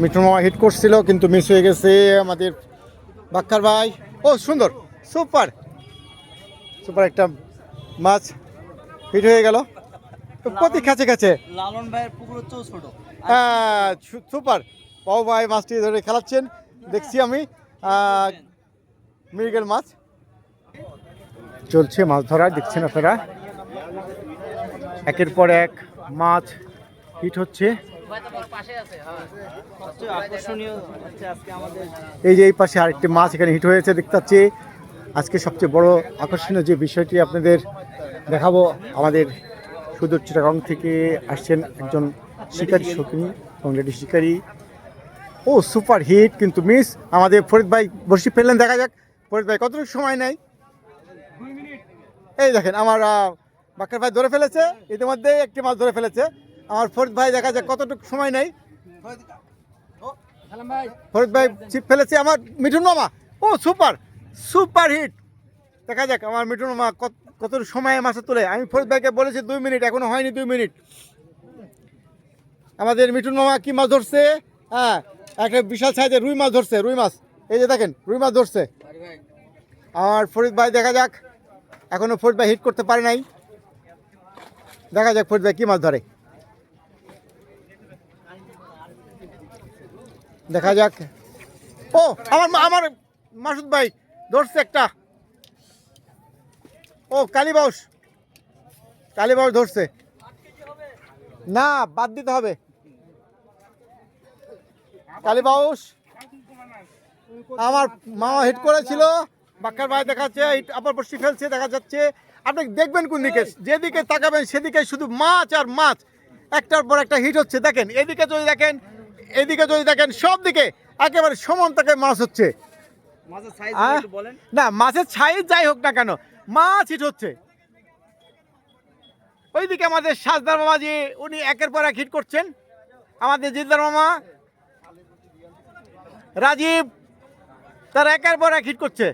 মিঠুন মামা হিট করছিল কিন্তু মিস হয়ে গেছে আমাদের বাক্কার ভাই। ও সুন্দর সুপার। সুপার একটা মাছ হিট হয়ে গেল। প্রতি কাছে কাছে। লালন ভাইয়ের পুকুর হচ্ছে ছোট। হ্যাঁ সুপার। বাবু ভাই মাছটি ধরে খেলাচ্ছেন। দেখছি আমি মৃগেল মাছ। চলছে মাছ ধরা দেখছেন আপনারা? একের পর এক মাছ হিট হচ্ছে। আমাদের এই যে এই পাশে আরেকটি মাছ এখানে হিট হয়েছে দেখতে পাচ্ছি। আজকে সবচেয়ে বড় আকর্ষণীয় যে বিষয়টি আপনাদের দেখাবো আমাদের সুদূর চিটাগং থেকে আসছেন একজন শিকারী শৌখিনী এবং লেডি শিকারী। ও সুপার হিট কিন্তু মিস। আমাদের ফরিদ ভাই বসি ফেললেন দেখা যাক। ফরিদ ভাই কতটুকু সময় নেই এই দেখেন আমার আহ, বাক্কার ভাই ধরে ফেলেছে। ইতিমধ্যে একটি মাছ ধরে ফেলেছে। আমার ফরিদ ভাই দেখা যাক কতটুকু সময় নেই। ফরিদ ভাই ছিপ ফেলেছে আমার মিঠুন মামা। ও, সুপার সুপার হিট। দেখা যাক আমার মিঠুন মামা কত সময়ে মাছ তোলে। আমি ফরিদ ভাইকে বলেছি দুই মিনিট, এখনও হয়নি দুই মিনিট। আমাদের মিঠুন মামা কি মাছ ধরছে? হ্যাঁ একটা বিশাল সাইজের রুই মাছ ধরছে, রুই মাছ। এই যে দেখেন, রুই মাছ ধরছে। আমার ফরিদ ভাই দেখা যাক, এখনও ফরিদ ভাই হিট করতে পারে নাই। দেখা যাক ফরিদ ভাই কি মাছ ধরে। দেখা যাক। ও, আমার আমার মাসুদ ভাই ধরছে একটা। ও কালীবাউস কালীবাউস ধরছে। না, বাদ দিতে হবে। কালীবাউস আমার মামা হিট করেছিল। বাক্কার ভাই দেখাচ্ছে আবার বসি ফেলছে, দেখা যাচ্ছে। আপনি দেখবেন কোন দিকে? যেদিকে তাকাবেন, সেদিকে শুধু মাছ আর মাছ। একটার পর একটা হিট হচ্ছে। দেখেন, এদিকে যদি দেখেন এদিকে যদি দেখেন সব দিকে একেবারে সমান তাকে মাছ হচ্ছে। সাইজ না মাছের ছাই যাই হোক না কেন মাছ হিট হচ্ছে। ওইদিকে আমাদের সাজদার মামা যে উনি একের পর এক হিট করছেন। আমাদের জিদ্দার মামা রাজীব তার একের পর এক হিট করছে।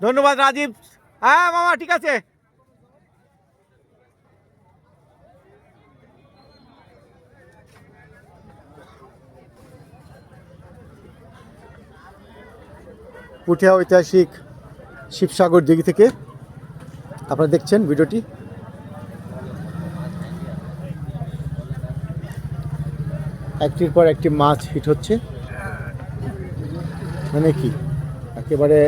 ধন্যবাদ রাজীব। হ্যাঁ মামা ঠিক আছে। পুঠিয়া ঐতিহাসিক শিবসাগর দিঘি থেকে আপনারা দেখছেন ভিডিওটি। একটির পর একটি মাছ হিট হচ্ছে। মানে কি? একেবারে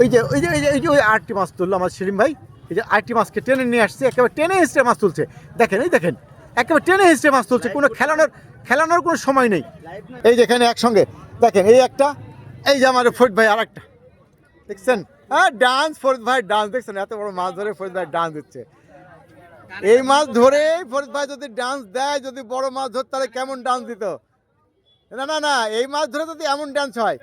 ওই যে ওই যে ওই যে ওই যে, ওই আটটি মাছ তুললো আমার সেলিম ভাই। এই যে আটটি মাছকে টেনে নিয়ে আসছে, একেবারে টেনে হিসড়ে মাছ তুলছে। দেখেন, এই দেখেন, একেবারে টেনে হিসড়ে মাছ তুলছে। কোনো খেলানোর খেলানোর কোনো সময় নেই। এই যেখানে একসঙ্গে, দেখেন, এই একটা এই যে আমার ফরিদ ভাই আর একটা দেখছেন? হ্যাঁ ডান্স ফরিদ ভাই ডান্স দেখছেন? এত বড় মাছ ধরে ফরিদ ভাই ডান্স দিচ্ছে। এই মাছ ধরে ফরিদ ভাই যদি ডান্স দেয়, যদি বড় মাছ ধর তাহলে কেমন ডান্স দিত? না না না, এই মাছ ধরে যদি এমন ডান্স হয়